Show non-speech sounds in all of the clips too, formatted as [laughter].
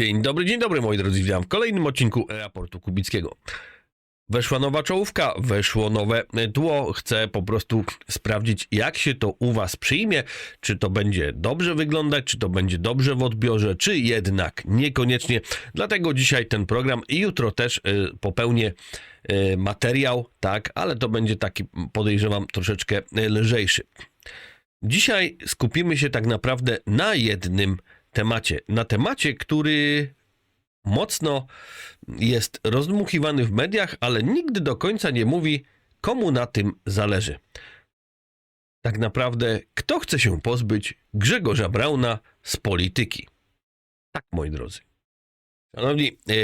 Dzień dobry, dzień dobry moi drodzy, witam w kolejnym odcinku raportu Kubickiego. Weszła nowa czołówka, weszło nowe tło. Chcę po prostu sprawdzić, jak się to u Was przyjmie. Czy to będzie dobrze wyglądać, czy to będzie dobrze w odbiorze, czy jednak niekoniecznie. Dlatego dzisiaj ten program i jutro też y, popełnię y, materiał, tak, ale to będzie taki, podejrzewam, troszeczkę y, lżejszy. Dzisiaj skupimy się tak naprawdę na jednym temacie. Na temacie, który mocno jest rozdmuchiwany w mediach, ale nigdy do końca nie mówi, komu na tym zależy. Tak naprawdę, kto chce się pozbyć Grzegorza Brauna z polityki? Tak, moi drodzy. Szanowni, e,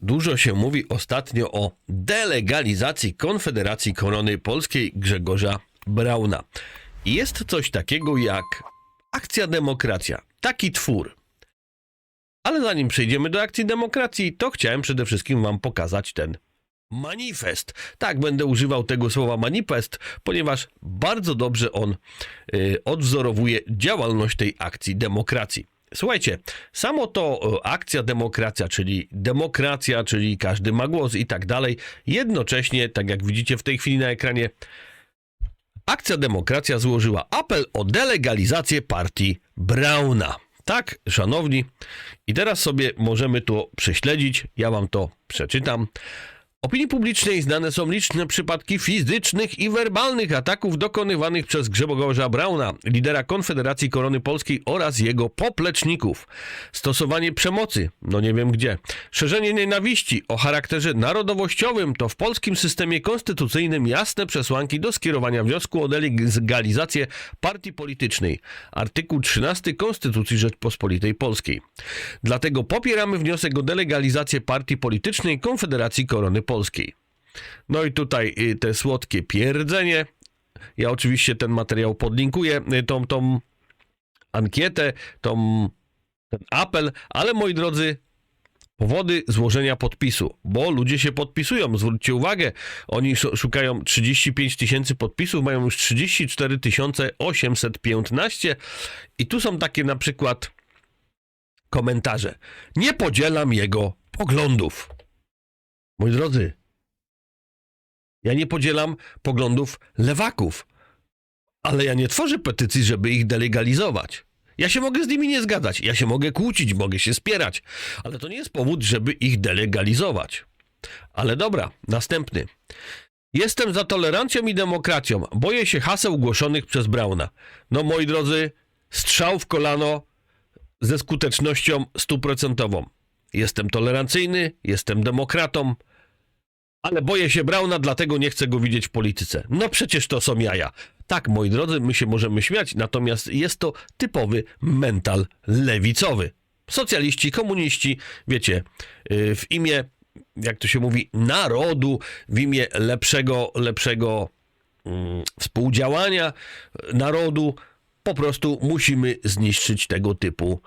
dużo się mówi ostatnio o delegalizacji Konfederacji Korony Polskiej Grzegorza Brauna. Jest coś takiego jak Akcja Demokracja. Taki twór. Ale zanim przejdziemy do akcji demokracji, to chciałem przede wszystkim Wam pokazać ten manifest. Tak, będę używał tego słowa manifest, ponieważ bardzo dobrze on y, odwzorowuje działalność tej akcji demokracji. Słuchajcie, samo to y, akcja demokracja, czyli demokracja, czyli każdy ma głos i tak dalej, jednocześnie, tak jak widzicie w tej chwili na ekranie, Akcja Demokracja złożyła apel o delegalizację partii Brauna. Tak, szanowni, i teraz sobie możemy to prześledzić. Ja wam to przeczytam. Opinii publicznej znane są liczne przypadki fizycznych i werbalnych ataków dokonywanych przez Grzegorza Brauna, lidera Konfederacji Korony Polskiej oraz jego popleczników. Stosowanie przemocy, no nie wiem gdzie. Szerzenie nienawiści o charakterze narodowościowym to w polskim systemie konstytucyjnym jasne przesłanki do skierowania wniosku o delegalizację partii politycznej. Artykuł 13 Konstytucji Rzeczpospolitej Polskiej. Dlatego popieramy wniosek o delegalizację partii politycznej Konfederacji Korony Polskiej. No i tutaj y, te słodkie pierdzenie. Ja oczywiście ten materiał podlinkuję, y, tą, tą ankietę, tą, ten apel, ale moi drodzy, powody złożenia podpisu, bo ludzie się podpisują, zwróćcie uwagę, oni sz- szukają 35 tysięcy podpisów, mają już 34 815 i tu są takie na przykład komentarze. Nie podzielam jego poglądów. Moi drodzy, ja nie podzielam poglądów lewaków, ale ja nie tworzę petycji, żeby ich delegalizować. Ja się mogę z nimi nie zgadzać, ja się mogę kłócić, mogę się spierać, ale to nie jest powód, żeby ich delegalizować. Ale dobra, następny. Jestem za tolerancją i demokracją. Boję się haseł głoszonych przez Brauna. No moi drodzy, strzał w kolano ze skutecznością stuprocentową. Jestem tolerancyjny, jestem demokratą, ale boję się Brauna, dlatego nie chcę go widzieć w polityce. No przecież to są jaja. Tak, moi drodzy, my się możemy śmiać, natomiast jest to typowy mental lewicowy. Socjaliści, komuniści, wiecie, yy, w imię, jak to się mówi, narodu, w imię lepszego, lepszego mm, współdziałania narodu, po prostu musimy zniszczyć tego typu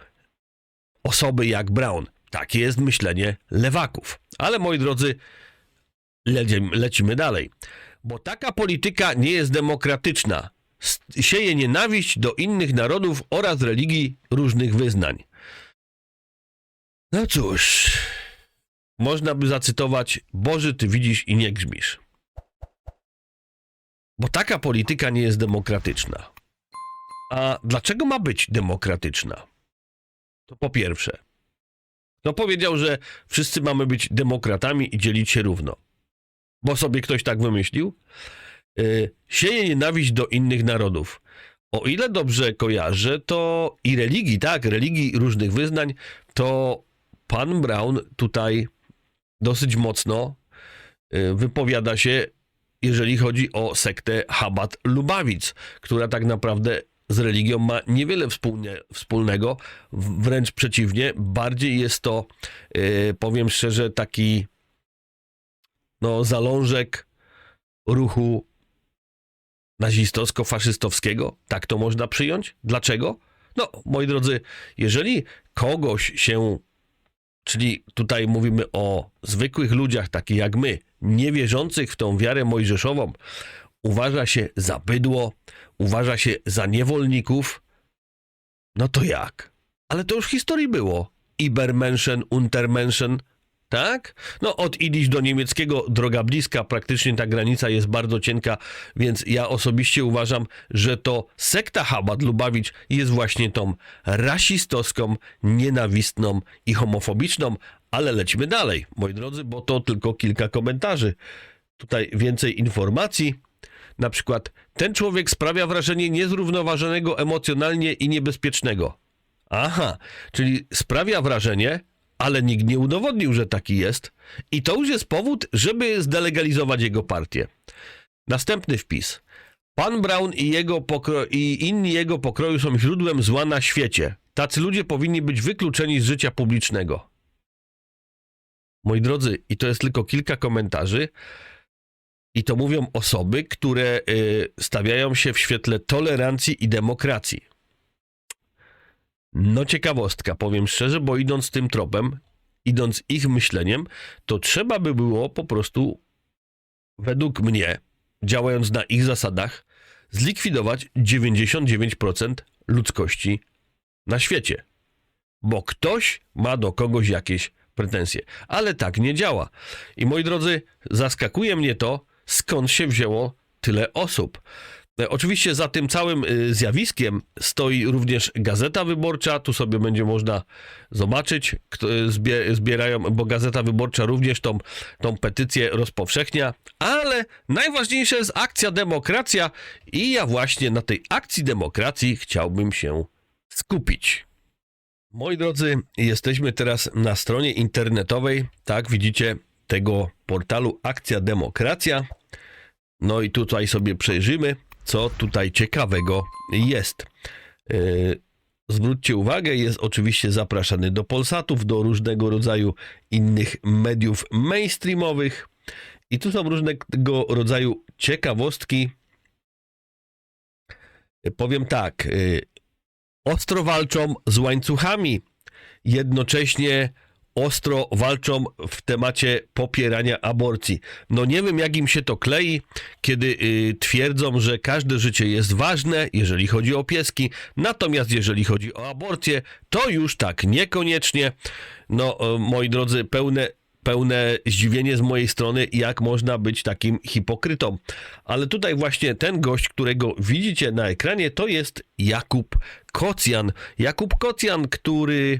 osoby jak Brown. Takie jest myślenie lewaków. Ale moi drodzy, lecimy, dalej. Bo taka polityka nie jest demokratyczna. Sieje nienawiść do innych narodów oraz religii różnych wyznań. No cóż, można by zacytować: Boży, ty widzisz i nie grzmisz. Bo taka polityka nie jest demokratyczna. A dlaczego ma być demokratyczna? To po pierwsze. No powiedział, że wszyscy mamy być demokratami i dzielić się równo. Bo sobie ktoś tak wymyślił. Yy, sieje nienawiść do innych narodów. O ile dobrze kojarzę, to i religii, tak, religii różnych wyznań, to pan Brown tutaj dosyć mocno yy, wypowiada się, jeżeli chodzi o sektę Chabad Lubawic, która tak naprawdę z religią ma niewiele wspólnie, wspólnego, wręcz przeciwnie, bardziej jest to, yy, powiem szczerze, taki no, zalążek ruchu nazistowsko-faszystowskiego. Tak to można przyjąć? Dlaczego? No, moi drodzy, jeżeli kogoś się, czyli tutaj mówimy o zwykłych ludziach, takich jak my, niewierzących w tą wiarę mojżeszową, uważa się za bydło, uważa się za niewolników, no to jak? Ale to już w historii było. Ibermenschen, Untermenschen, tak? No od Idiś do niemieckiego droga bliska, praktycznie ta granica jest bardzo cienka, więc ja osobiście uważam, że to sekta Chabad Lubawicz jest właśnie tą rasistowską, nienawistną i homofobiczną, ale lecimy dalej, moi drodzy, bo to tylko kilka komentarzy. Tutaj więcej informacji. Na przykład, ten człowiek sprawia wrażenie niezrównoważonego emocjonalnie i niebezpiecznego. Aha, czyli sprawia wrażenie, ale nikt nie udowodnił, że taki jest. I to już jest powód, żeby zdelegalizować jego partię. Następny wpis. Pan Brown i, jego pokro- i inni jego pokroju są źródłem zła na świecie. Tacy ludzie powinni być wykluczeni z życia publicznego. Moi drodzy, i to jest tylko kilka komentarzy, i to mówią osoby, które y, stawiają się w świetle tolerancji i demokracji. No ciekawostka, powiem szczerze, bo idąc tym tropem, idąc ich myśleniem, to trzeba by było po prostu, według mnie, działając na ich zasadach, zlikwidować 99% ludzkości na świecie. Bo ktoś ma do kogoś jakieś pretensje. Ale tak nie działa. I moi drodzy, zaskakuje mnie to, skąd się wzięło tyle osób. E, Oczywiście za tym całym y, zjawiskiem stoi również Gazeta Wyborcza. Tu sobie będzie można zobaczyć, y, zbie, zbierają, bo Gazeta Wyborcza również tą, tą petycję rozpowszechnia. Ale najważniejsza jest akcja Demokracja i ja właśnie na tej akcji Demokracji chciałbym się skupić. Moi drodzy, jesteśmy teraz na stronie internetowej, tak widzicie, tego portalu Akcja Demokracja. No i tutaj sobie przejrzymy, co tutaj ciekawego jest. Yy, Zwróćcie uwagę, jest oczywiście zapraszany do Polsatów, do różnego rodzaju innych mediów mainstreamowych. I tu są różnego rodzaju ciekawostki. Powiem tak, yy, ostro walczą z łańcuchami, jednocześnie ostro walczą w temacie popierania aborcji. No nie wiem, jak im się to klei, kiedy y, twierdzą, że każde życie jest ważne, jeżeli chodzi o pieski, natomiast jeżeli chodzi o aborcję, to już tak niekoniecznie. No, y, moi drodzy, pełne pełne zdziwienie z mojej strony, jak można być takim hipokrytą. Ale tutaj właśnie ten gość, którego widzicie na ekranie, to jest Jakub Kocjan. Jakub Kocjan, który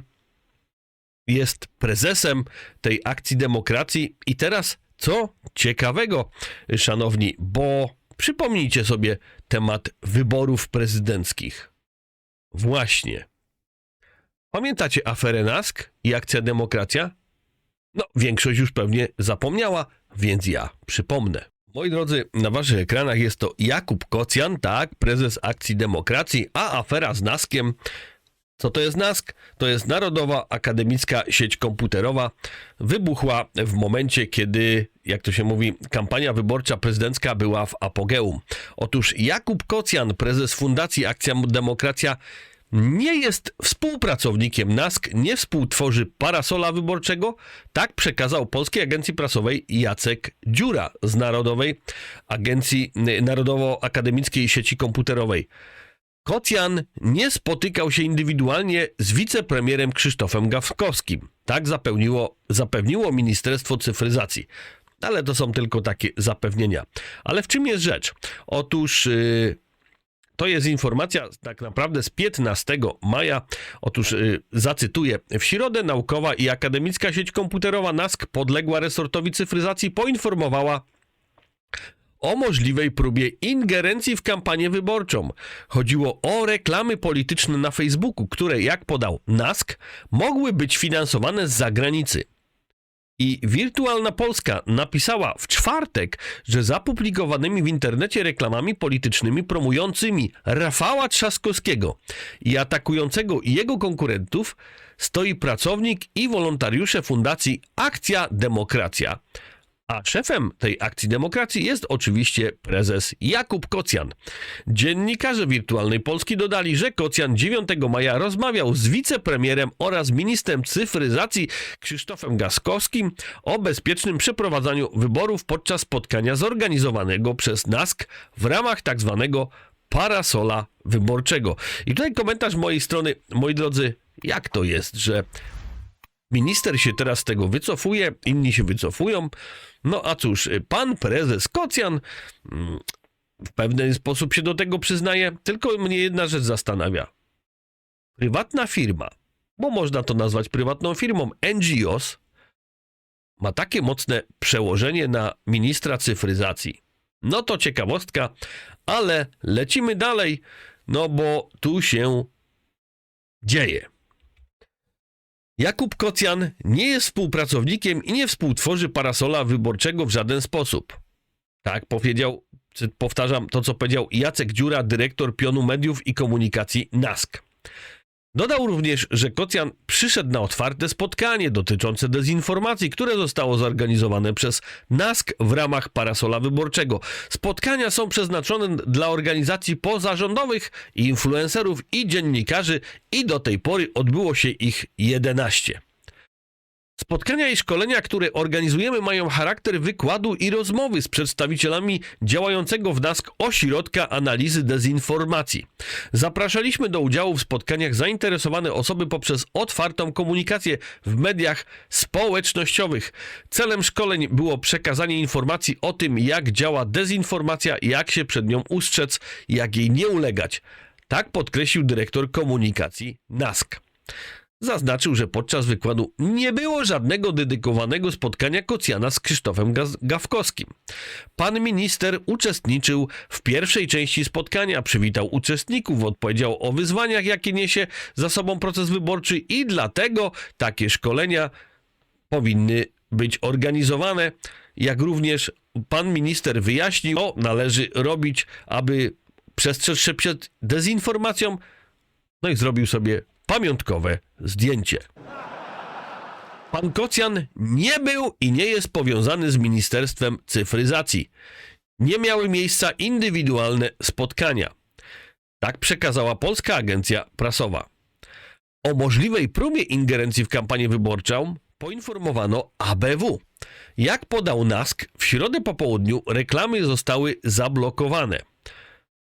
jest prezesem tej akcji demokracji. I teraz co ciekawego, szanowni, bo przypomnijcie sobie temat wyborów prezydenckich. Właśnie. Pamiętacie aferę NASK i akcja demokracja? No, większość już pewnie zapomniała, więc ja przypomnę. Moi drodzy, na waszych ekranach jest to Jakub Kocjan, tak, prezes akcji demokracji, a afera z NASKiem co to jest NASK? To jest Narodowa Akademicka Sieć Komputerowa. Wybuchła w momencie, kiedy, jak to się mówi, kampania wyborcza prezydencka była w apogeum. Otóż Jakub Kocjan, prezes Fundacji Akcja Demokracja, nie jest współpracownikiem NASK, nie współtworzy parasola wyborczego. Tak przekazał Polskiej Agencji Prasowej Jacek Dziura z Narodowej Agencji Narodowo-Akademickiej Sieci Komputerowej. Kocjan nie spotykał się indywidualnie z wicepremierem Krzysztofem Gawkowskim. Tak zapewniło, zapewniło Ministerstwo Cyfryzacji. Ale to są tylko takie zapewnienia. Ale w czym jest rzecz? Otóż yy, to jest informacja tak naprawdę z 15 maja. Otóż yy, zacytuję. W środę naukowa i akademicka sieć komputerowa NASK podległa resortowi cyfryzacji poinformowała o możliwej próbie ingerencji w kampanię wyborczą. Chodziło o reklamy polityczne na Facebooku, które, jak podał NASK, mogły być finansowane z zagranicy. I Wirtualna Polska napisała w czwartek, że zapublikowanymi w internecie reklamami politycznymi promującymi Rafała Trzaskowskiego i atakującego jego konkurentów stoi pracownik i wolontariusze Fundacji Akcja Demokracja. A szefem tej akcji demokracji jest oczywiście prezes Jakub Kocjan. Dziennikarze Wirtualnej Polski dodali, że Kocjan 9 maja rozmawiał z wicepremierem oraz ministrem cyfryzacji Krzysztofem Gaskowskim o bezpiecznym przeprowadzaniu wyborów podczas spotkania zorganizowanego przez NASK w ramach tak zwanego parasola wyborczego. I tutaj komentarz mojej strony, moi drodzy, jak to jest, że Minister się teraz z tego wycofuje, inni się wycofują. No a cóż, pan prezes Kocjan mm, w pewien sposób się do tego przyznaje, tylko mnie jedna rzecz zastanawia. Prywatna firma, bo można to nazwać prywatną firmą, NGOs, ma takie mocne przełożenie na ministra cyfryzacji. No to ciekawostka, ale lecimy dalej, no bo tu się dzieje. Jakub Kocjan nie jest współpracownikiem i nie współtworzy parasola wyborczego w żaden sposób. Tak powiedział, czy powtarzam to, co powiedział Jacek Dziura, dyrektor pionu mediów i komunikacji NASK. Dodał również, że Kocjan przyszedł na otwarte spotkanie dotyczące dezinformacji, które zostało zorganizowane przez NASK w ramach parasola wyborczego. Spotkania są przeznaczone dla organizacji pozarządowych, influencerów i dziennikarzy i do tej pory odbyło się ich 11. Spotkania i szkolenia, które organizujemy, mają charakter wykładu i rozmowy z przedstawicielami działającego w NASK Ośrodka Analizy Dezinformacji. Zapraszaliśmy do udziału w spotkaniach zainteresowane osoby poprzez otwartą komunikację w mediach społecznościowych. Celem szkoleń było przekazanie informacji o tym, jak działa dezinformacja, jak się przed nią ustrzec, jak jej nie ulegać. Tak podkreślił dyrektor komunikacji NASK. Zaznaczył, że podczas wykładu nie było żadnego dedykowanego spotkania Kocjana z Krzysztofem Gawkowskim. Pan minister uczestniczył w pierwszej części spotkania, przywitał uczestników, odpowiedział o wyzwaniach, jakie niesie za sobą proces wyborczy i dlatego takie szkolenia powinny być organizowane, jak również pan minister wyjaśnił, co należy robić, aby przestrzec się przed dezinformacją, no i zrobił sobie pamiątkowe zdjęcie. Pan Kocjan nie był i nie jest powiązany z Ministerstwem Cyfryzacji. Nie miały miejsca indywidualne spotkania. Tak przekazała Polska Agencja Prasowa. O możliwej próbie ingerencji w kampanię wyborczą poinformowano ABW. Jak podał NASK, w środę po południu reklamy zostały zablokowane.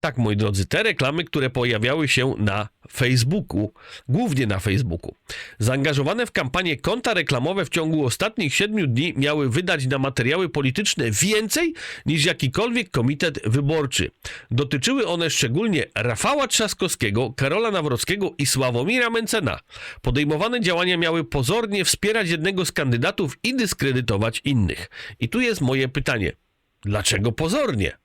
Tak, moi drodzy, te reklamy, które pojawiały się na Facebooku, głównie na Facebooku. Zaangażowane w kampanię konta reklamowe w ciągu ostatnich siedmiu dni miały wydać na materiały polityczne więcej niż jakikolwiek komitet wyborczy. Dotyczyły one szczególnie Rafała Trzaskowskiego, Karola Nawrockiego i Sławomira Mencena. Podejmowane działania miały pozornie wspierać jednego z kandydatów i dyskredytować innych. I tu jest moje pytanie. Dlaczego pozornie?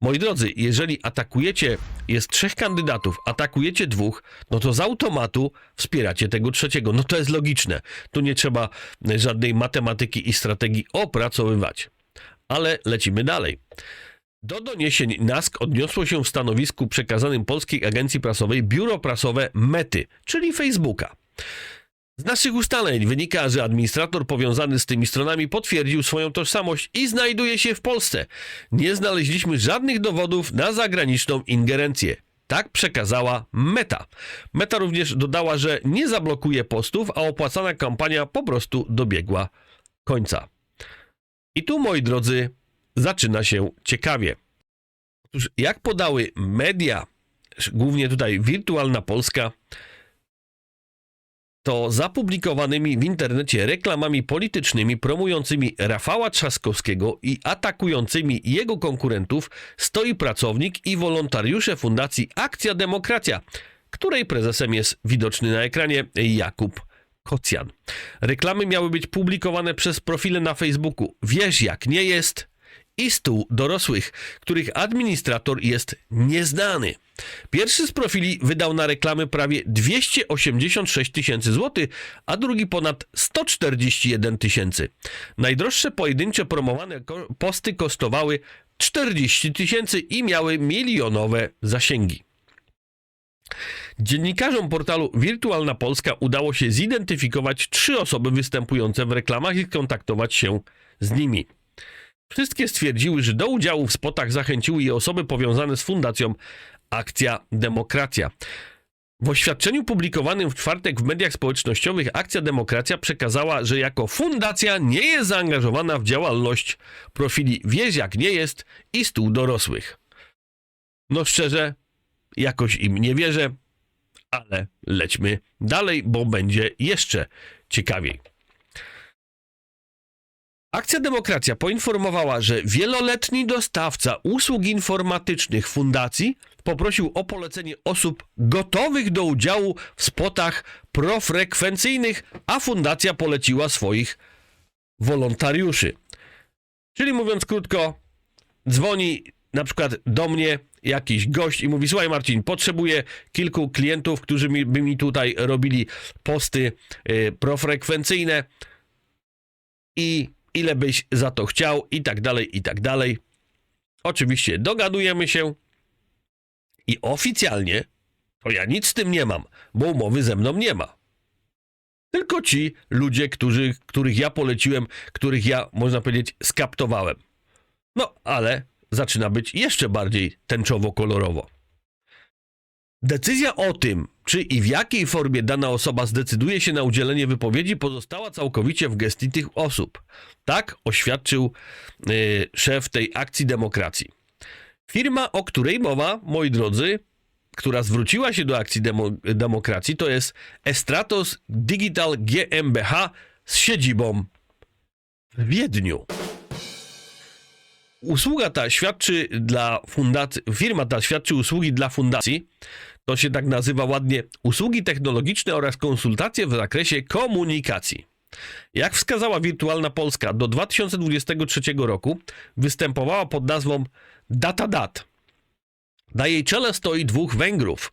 Moi drodzy, jeżeli atakujecie, jest trzech kandydatów, atakujecie dwóch, no to z automatu wspieracie tego trzeciego. No to jest logiczne. Tu nie trzeba żadnej matematyki i strategii opracowywać. Ale lecimy dalej. Do doniesień NASK odniosło się w stanowisku przekazanym Polskiej Agencji Prasowej biuro prasowe Mety, czyli Facebooka. Z naszych ustaleń wynika, że administrator powiązany z tymi stronami potwierdził swoją tożsamość i znajduje się w Polsce. Nie znaleźliśmy żadnych dowodów na zagraniczną ingerencję. Tak przekazała Meta. Meta również dodała, że nie zablokuje postów, a opłacana kampania po prostu dobiegła końca. I tu, moi drodzy, zaczyna się ciekawie. Otóż, jak podały media, głównie tutaj Wirtualna Polska, to zapublikowanymi w internecie reklamami politycznymi promującymi Rafała Trzaskowskiego i atakującymi jego konkurentów stoi pracownik i wolontariusze Fundacji Akcja Demokracja, której prezesem jest widoczny na ekranie Jakub Kocjan. Reklamy miały być publikowane przez profile na Facebooku. Wiesz jak nie jest? I stół dorosłych, których administrator jest nieznany. Pierwszy z profili wydał na reklamy prawie 286 tysięcy złotych, a drugi ponad 141 tysięcy. Najdroższe pojedyncze promowane posty kosztowały 40 tysięcy i miały milionowe zasięgi. Dziennikarzom portalu Wirtualna Polska udało się zidentyfikować trzy osoby występujące w reklamach i skontaktować się z nimi. Wszystkie stwierdziły, że do udziału w spotach zachęciły je osoby powiązane z fundacją Akcja Demokracja. W oświadczeniu publikowanym w czwartek w mediach społecznościowych Akcja Demokracja przekazała, że jako fundacja nie jest zaangażowana w działalność profili Wieś jak nie jest i stół dorosłych. No szczerze, jakoś im nie wierzę, Ale lećmy dalej, bo będzie jeszcze ciekawiej. Akcja Demokracja poinformowała, że wieloletni dostawca usług informatycznych fundacji poprosił o polecenie osób gotowych do udziału w spotach profrekwencyjnych, a fundacja poleciła swoich wolontariuszy. Czyli mówiąc krótko, dzwoni na przykład do mnie jakiś gość i mówi: Słuchaj, Marcin, potrzebuję kilku klientów, którzy mi, by mi tutaj robili posty y, profrekwencyjne i ile byś za to chciał, i tak dalej, i tak dalej. Oczywiście dogadujemy się i oficjalnie to ja nic z tym nie mam, bo umowy ze mną nie ma. Tylko ci ludzie, którzy, których ja poleciłem, których ja, można powiedzieć, skaptowałem. No, ale zaczyna być jeszcze bardziej tęczowo-kolorowo. Decyzja o tym, czy i w jakiej formie dana osoba zdecyduje się na udzielenie wypowiedzi, pozostała całkowicie w gestii tych osób. Tak oświadczył y, szef tej akcji demokracji. Firma, o której mowa, moi drodzy, która zwróciła się do akcji demo, demokracji, to jest Estratos Digital GmbH z siedzibą w Wiedniu. Usługa ta świadczy dla fundacji, firma ta świadczy usługi dla fundacji, to się tak nazywa ładnie, usługi technologiczne oraz konsultacje w zakresie komunikacji. Jak wskazała Wirtualna Polska, do 2023 roku występowała pod nazwą DataDat. Na jej czele stoi dwóch Węgrów.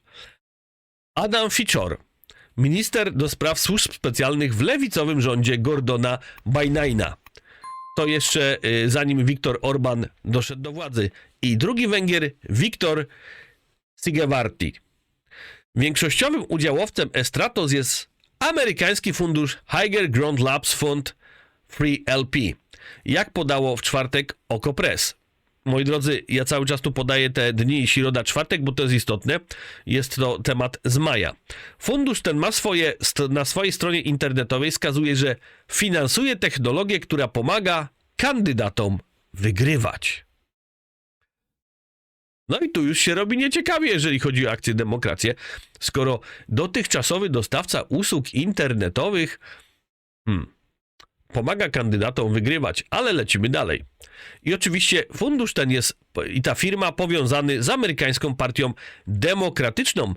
Adam Ficzor, minister do spraw służb specjalnych w lewicowym rządzie Gordona Bajnajna. To jeszcze y, zanim Viktor Orban doszedł do władzy. I drugi Węgier, Viktor Sigewarti. Większościowym udziałowcem Estratos jest amerykański fundusz Higher Ground Labs Fund Free LP. Jak podało w czwartek Oko Press. Moi drodzy, ja cały czas tu podaję te dni środa, czwartek, bo to jest istotne. Jest to temat z maja. Fundusz ten ma swoje, na swojej stronie internetowej wskazuje, że finansuje technologię, która pomaga kandydatom wygrywać. No i tu już się robi nieciekawie, jeżeli chodzi o akcję demokrację, skoro dotychczasowy dostawca usług internetowych hmm, pomaga kandydatom wygrywać, ale lecimy dalej. I oczywiście fundusz ten jest i ta firma powiązany z amerykańską partią demokratyczną.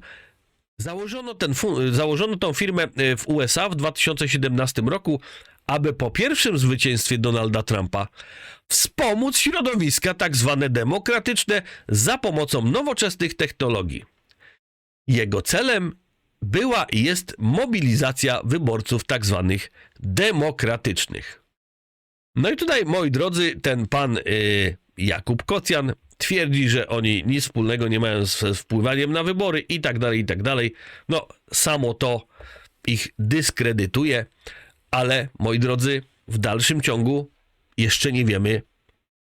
Założono, ten, założono tą firmę e, w USA w 2017 roku, aby po pierwszym zwycięstwie Donalda Trumpa wspomóc środowiska tak zwane demokratyczne za pomocą nowoczesnych technologii. Jego celem była i jest mobilizacja wyborców tak zwanych demokratycznych. No i tutaj, moi drodzy, ten pan y, Jakub Kocjan twierdzi, że oni nic wspólnego nie mają z, wpływaniem na wybory i tak dalej, i tak dalej. No, samo to ich dyskredytuje, ale moi drodzy, w dalszym ciągu jeszcze nie wiemy,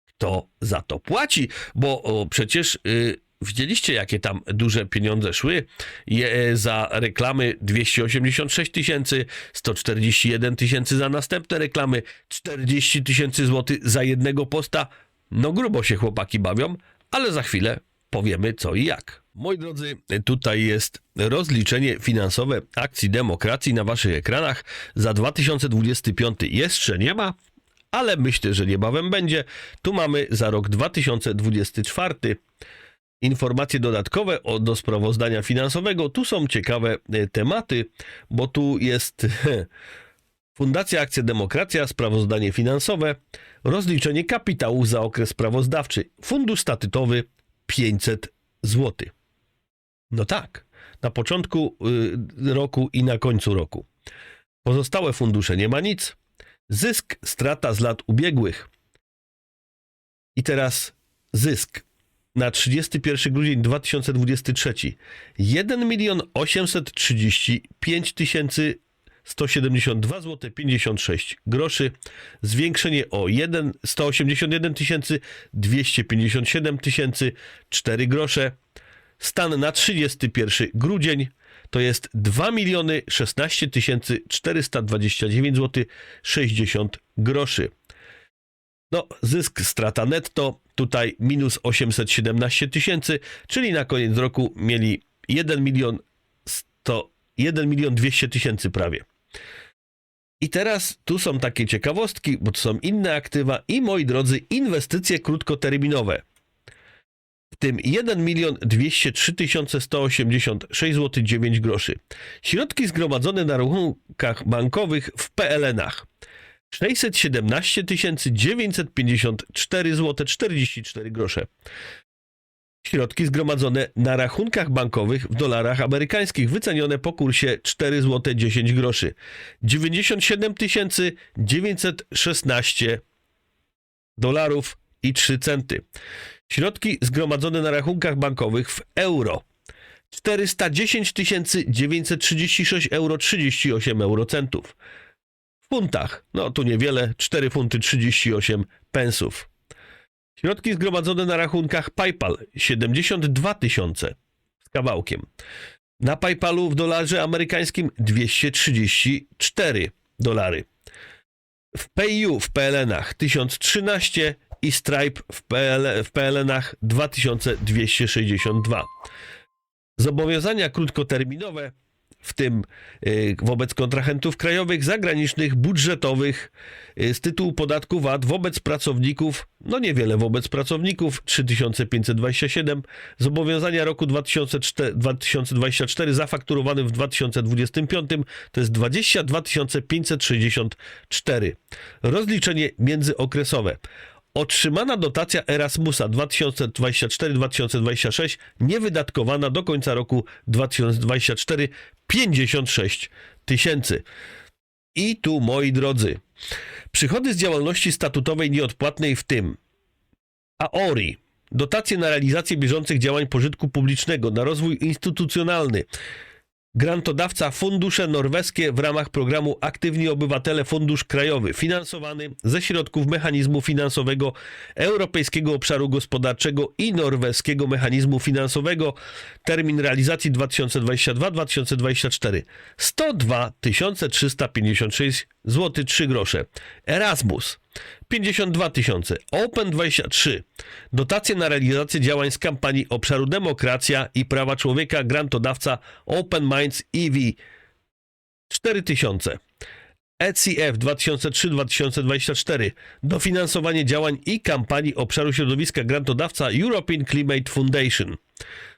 kto za to płaci, bo o, przecież y, widzieliście, jakie tam duże pieniądze szły Je, za reklamy 286 tysięcy, 141 tysięcy za następne reklamy, 40 tysięcy złotych za jednego posta. No grubo się chłopaki bawią, ale za chwilę powiemy co i jak. Moi drodzy, tutaj jest rozliczenie finansowe akcji demokracji na waszych ekranach. Za 2025 jeszcze nie ma, ale myślę, że niebawem będzie. Tu mamy za rok 2024 informacje dodatkowe o, do sprawozdania finansowego. Tu są ciekawe e, tematy, bo tu jest [laughs] Fundacja Akcja Demokracja, sprawozdanie finansowe, rozliczenie kapitału za okres sprawozdawczy, fundusz statutowy 500 zł. No tak, na początku y, roku i na końcu roku. Pozostałe fundusze nie ma nic. Zysk, strata z lat ubiegłych. I teraz zysk na 31 grudzień 2023 1 milion 835 tysięcy 172 zł 56 groszy, zwiększenie o 1 181 tysięcy 257 tysięcy 4 grosze. Stan na 31 grudzień to jest 2 miliony 16 tysięcy 429 zł 60 groszy. No, zysk, strata netto, tutaj minus 817 tysięcy, czyli na koniec roku mieli 1 milion to 1 milion 200 tysięcy prawie. I teraz tu są takie ciekawostki, bo to są inne aktywa i moi drodzy, inwestycje krótkoterminowe. W tym 1 milion 203 186 zł 9 groszy. Środki zgromadzone na rachunkach bankowych w PLN-ach. 617 954 zł 44 grosze. Środki zgromadzone na rachunkach bankowych w dolarach amerykańskich wycenione po kursie 4 zł 10 groszy. 97 916 dolarów i 3 centy. Środki zgromadzone na rachunkach bankowych w euro. 410 936 euro 38 eurocentów. Funtach, no tu niewiele, 4 funty 38 pensów. Środki zgromadzone na rachunkach PayPal 72 tysiące z kawałkiem. Na PayPalu w dolarze amerykańskim 234 dolary. W PayU w PLN-ach 1013 i Stripe w, PL, w PLN-ach 2262. Zobowiązania krótkoterminowe, w tym y, wobec kontrahentów krajowych, zagranicznych, budżetowych, y, z tytułu podatku VAT wobec pracowników, no niewiele wobec pracowników, 3527. Zobowiązania roku 2004, 2024 zafakturowane w 2025 to jest 22 564. Rozliczenie międzyokresowe. Otrzymana dotacja Erasmusa 2024-2026 niewydatkowana do końca roku 2024 56 tysięcy. I tu, moi drodzy, przychody z działalności statutowej nieodpłatnej w tym AORI, dotacje na realizację bieżących działań pożytku publicznego, na rozwój instytucjonalny, Grantodawca Fundusze Norweskie w ramach programu Aktywni Obywatele Fundusz Krajowy, finansowany ze środków mechanizmu finansowego Europejskiego Obszaru Gospodarczego i Norweskiego Mechanizmu Finansowego. Termin realizacji 2022-2024. 102 356 zł 3 grosze. Erasmus 52 tysiące. Open 23. Dotacje na realizację działań z kampanii obszaru demokracja i prawa człowieka. Grantodawca Open Minds EV 4 tysiące. ECF 2003-2024. Dofinansowanie działań i kampanii obszaru środowiska. Grantodawca European Climate Foundation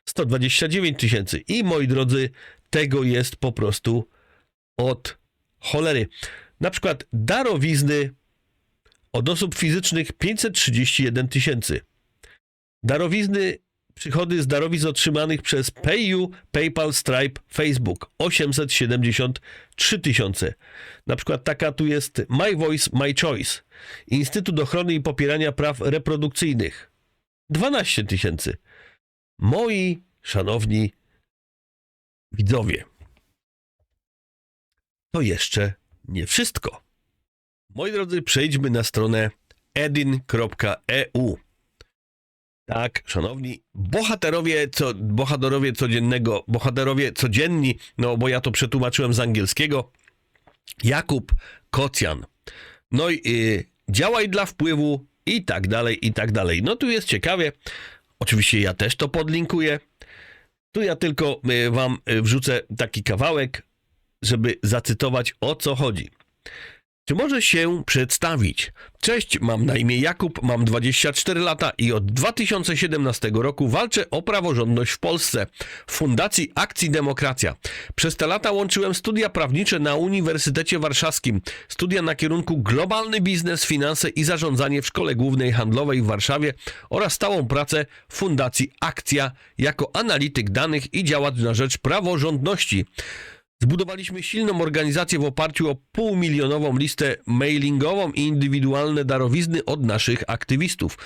129 tysięcy. I moi drodzy, tego jest po prostu od cholery. Na przykład darowizny od osób fizycznych 531 tysięcy. Darowizny, przychody z darowizn otrzymanych przez PayU, PayPal, Stripe, Facebook 873 tysiące. Na przykład taka tu jest My Voice, My Choice. Instytut Ochrony i Popierania Praw Reprodukcyjnych 12 tysięcy. Moi szanowni widzowie, to jeszcze nie wszystko. Moi drodzy, przejdźmy na stronę edin.eu. Tak, szanowni bohaterowie, co, bohaterowie codziennego, bohaterowie codzienni, no bo ja to przetłumaczyłem z angielskiego. Jakub Kocjan. No i y, działaj dla wpływu i tak dalej, i tak dalej. No tu jest ciekawie. Oczywiście ja też to podlinkuję. Tu ja tylko y, wam y, wrzucę taki kawałek, żeby zacytować o co chodzi. Czy może się przedstawić? Cześć, mam na imię Jakub, mam 24 lata i od 2017 roku walczę o praworządność w Polsce w Fundacji Akcji Demokracja. Przez te lata łączyłem studia prawnicze na Uniwersytecie Warszawskim, studia na kierunku globalny biznes, finanse i zarządzanie w Szkole Głównej Handlowej w Warszawie oraz stałą pracę w Fundacji Akcja jako analityk danych i działacz na rzecz praworządności. Zbudowaliśmy silną organizację w oparciu o półmilionową listę mailingową i indywidualne darowizny od naszych aktywistów.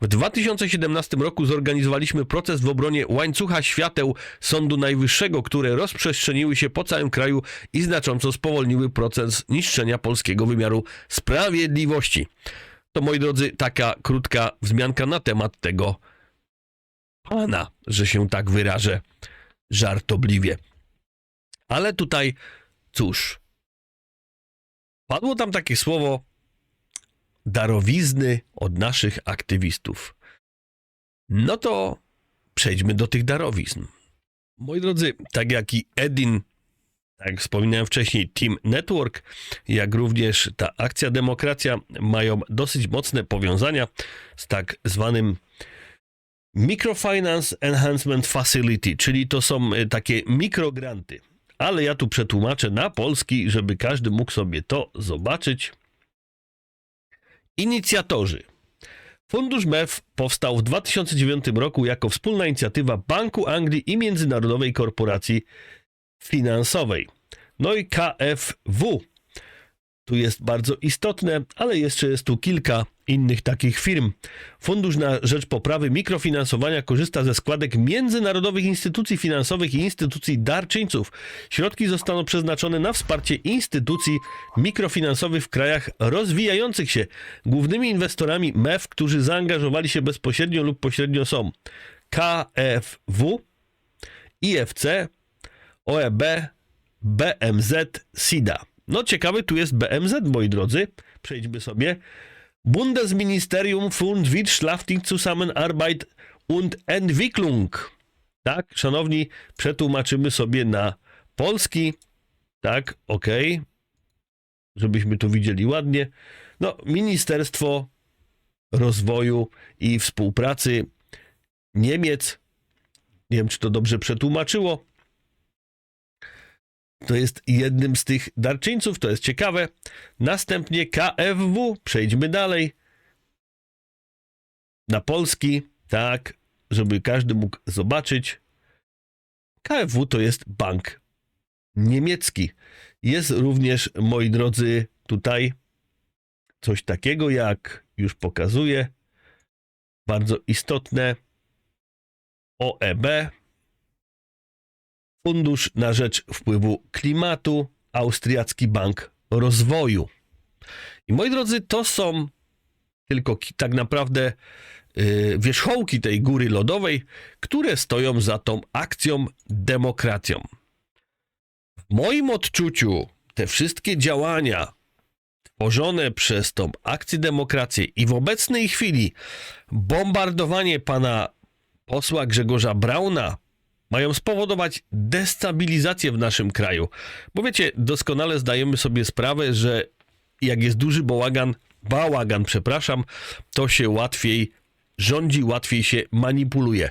W 2017 roku zorganizowaliśmy proces w obronie łańcucha świateł Sądu Najwyższego, które rozprzestrzeniły się po całym kraju i znacząco spowolniły proces niszczenia polskiego wymiaru sprawiedliwości. To moi drodzy, taka krótka wzmianka na temat tego pana, że się tak wyrażę żartobliwie. Ale tutaj, cóż, padło tam takie słowo darowizny od naszych aktywistów. No to przejdźmy do tych darowizn. Moi drodzy, tak jak i Edin, tak jak wspominałem wcześniej, Team Network, jak również ta akcja Demokracja mają dosyć mocne powiązania z tak zwanym Microfinance Enhancement Facility, czyli to są e, takie mikrogranty. Ale ja tu przetłumaczę na polski, żeby każdy mógł sobie to zobaczyć. Inicjatorzy. Fundusz MEF powstał w 2009 roku jako wspólna inicjatywa Banku Anglii i Międzynarodowej Korporacji Finansowej. No i KFW. Tu jest bardzo istotne, ale jeszcze jest tu kilka innych takich firm. Fundusz na rzecz poprawy mikrofinansowania korzysta ze składek międzynarodowych instytucji finansowych i instytucji darczyńców. Środki zostaną przeznaczone na wsparcie instytucji mikrofinansowych w krajach rozwijających się. Głównymi inwestorami MEF, którzy zaangażowali się bezpośrednio lub pośrednio są KFW, IFC, OEB, BMZ, SIDA. No ciekawy tu jest BMZ, moi drodzy. Przejdźmy sobie. Bundesministerium für Wirtschaftung Zusammenarbeit und Entwicklung. Tak, szanowni, przetłumaczymy sobie na polski. Tak, okej. Żebyśmy tu widzieli ładnie. No, Ministerstwo Rozwoju i Współpracy Niemiec. Nie wiem, czy to dobrze przetłumaczyło. To jest jednym z tych darczyńców, to jest ciekawe. Następnie KFW, przejdźmy dalej. Na polski, tak, żeby każdy mógł zobaczyć. KFW to jest bank niemiecki. Jest również, moi drodzy, tutaj coś takiego jak, już pokazuję, bardzo istotne, OEB, Fundusz na rzecz wpływu klimatu, Austriacki Bank Rozwoju. I moi drodzy, to są tylko tak naprawdę yy, wierzchołki tej góry lodowej, które stoją za tą akcją demokracją. W moim odczuciu te wszystkie działania tworzone przez tą akcję demokrację i w obecnej chwili bombardowanie pana posła Grzegorza Brauna mają spowodować destabilizację w naszym kraju. Bo wiecie, doskonale zdajemy sobie sprawę, że jak jest duży bałagan, bałagan, przepraszam, to się łatwiej rządzi, łatwiej się manipuluje.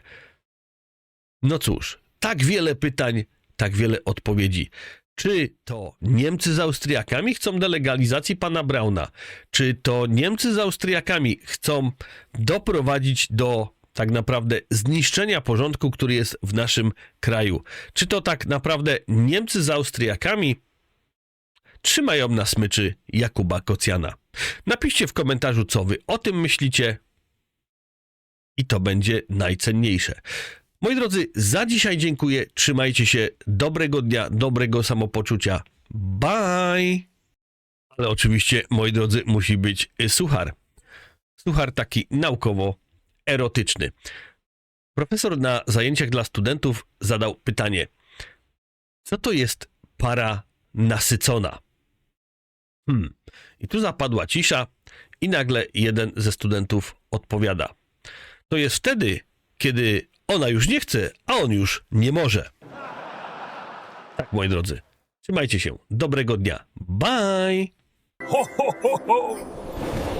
No cóż, tak wiele pytań, tak wiele odpowiedzi. Czy to Niemcy z Austriakami chcą delegalizacji pana Brauna? Czy to Niemcy z Austriakami chcą doprowadzić do tak naprawdę zniszczenia porządku, który jest w naszym kraju? Czy to tak naprawdę Niemcy z Austriakami trzymają na smyczy Jakuba Kocjana? Napiszcie w komentarzu, co wy o tym myślicie i to będzie najcenniejsze. Moi drodzy, za dzisiaj dziękuję. Trzymajcie się. Dobrego dnia, dobrego samopoczucia. Bye! Ale oczywiście, moi drodzy, musi być suchar. Suchar taki naukowo-erotyczny. Profesor na zajęciach dla studentów zadał pytanie: Co to jest para nasycona? Hmm. I tu zapadła cisza, i nagle jeden ze studentów odpowiada: To jest wtedy, kiedy ona już nie chce, a on już nie może. Tak, moi drodzy. Trzymajcie się. Dobrego dnia. Bye! Ho, ho, ho, ho!